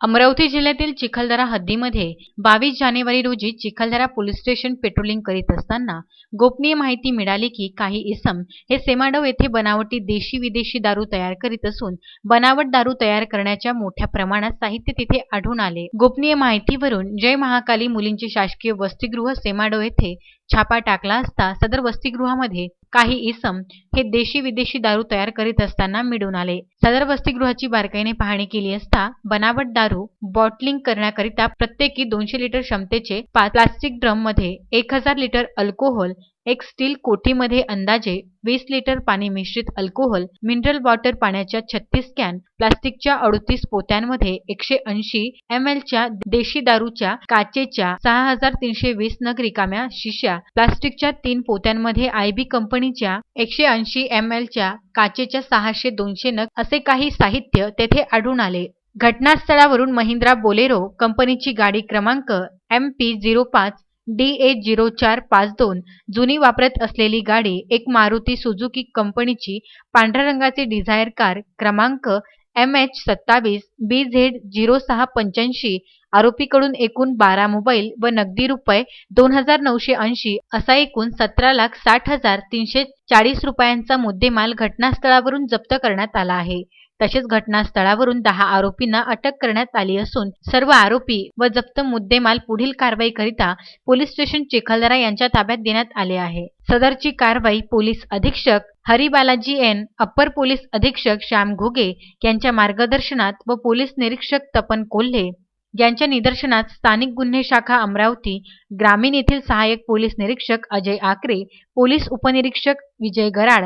अमरावती जिल्ह्यातील चिखलदरा हद्दीमध्ये बावीस जानेवारी रोजी चिखलदरा पोलीस स्टेशन पेट्रोलिंग करीत असताना गोपनीय माहिती मिळाली की काही इसम हे सेमाडव येथे बनावटी देशी विदेशी दारू तयार करीत असून बनावट दारू तयार करण्याच्या मोठ्या प्रमाणात साहित्य तिथे आढळून आले. गोपनीय माहितीवरून जय महाकाली मुलींचे शासकीय वसतिगृह सेमाडव येथे छापा टाकला असता सदर वसतिगृहामध्ये काही इसम हे देशी विदेशी दारू तयार करीत असताना मिळून आले. सदर वसतिगृहाची बारकाईने पाहणी केली असता बनावट दारू बॉटलिंग करण्याकरिता प्रत्येकी दोनशे लिटर क्षमतेचे प्लास्टिक ड्रममध्ये एक हजार लिटर अल्कोहोल एक स्टील कोठीमध्ये अंदाजे वीस लिटर पाणी मिश्रित अल्कोहोल मिनरल वॉटर पाण्याच्या छत्तीस कॅन प्लास्टिकच्या अडतीस पोत्यांमध्ये एकशे ऐंशी एम एलच्या देशी दारूच्या काचेच्या सहा हजार तीनशे वीस नग रिकाम्या शिश्या प्लास्टिकच्या तीन पोत्यांमध्ये आय बी कंपनीच्या एकशे ऐंशी एम एलच्या काचेच्या सहाशे दोनशे नग असे काही साहित्य तेथे आढळून आले. घटनास्थळावरून महिंद्रा बोलेरो कंपनीची गाडी क्रमांक एम पी झिरो पाच डी ए झिरो चार पाच दोन जुनी वापरत असलेली गाडी एक मारुती सुझुकी कंपनीची पांढऱ्या रंगाची डिझायर कार क्रमांक एम एच सत्तावीस बी झेड झिरो सहा पंच्याऐंशी आरोपीकडून एकूण बारा मोबाईल व नगदी रुपये दोन हजार नऊशे ऐंशी असा एकूण सतरा लाख साठ हजार तीनशे चाळीस रुपयांचा मुद्देमाल घटनास्थळावरून जप्त करण्यात आला आहे. तसेच घटनास्थळावरून दहा आरोपींना अटक करण्यात आली असून सर्व आरोपी व जप्त मुद्देमाल पुढील कारवाईकरिता पोलीस स्टेशन चिखलदरा यांच्या ताब्यात देण्यात आले आहे. सदरची कारवाई पोलीस अधीक्षक हरिबालाजी एन अप्पर पोलीस अधीक्षक श्याम घोगे यांच्या मार्गदर्शनात व पोलीस निरीक्षक तपन कोल्हे यांच्या निदर्शनात स्थानिक गुन्हे शाखा अमरावती ग्रामीण येथील सहाय्यक पोलीस निरीक्षक अजय आकरे पोलीस उपनिरीक्षक विजय गराड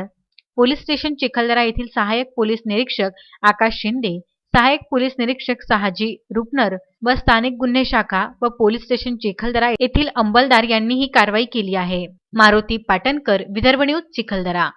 पोलीस स्टेशन चिखलदरा येथील सहाय्यक पोलीस निरीक्षक आकाश शिंदे सहाय्यक पोलीस निरीक्षक सहाजी रुपनर व स्थानिक गुन्हे शाखा व पोलीस स्टेशन चिखलदरा येथील अंबलदार यांनी ही कारवाई केली आहे. मारुती पाटणकर विदर्भ न्यूज चिखलदरा.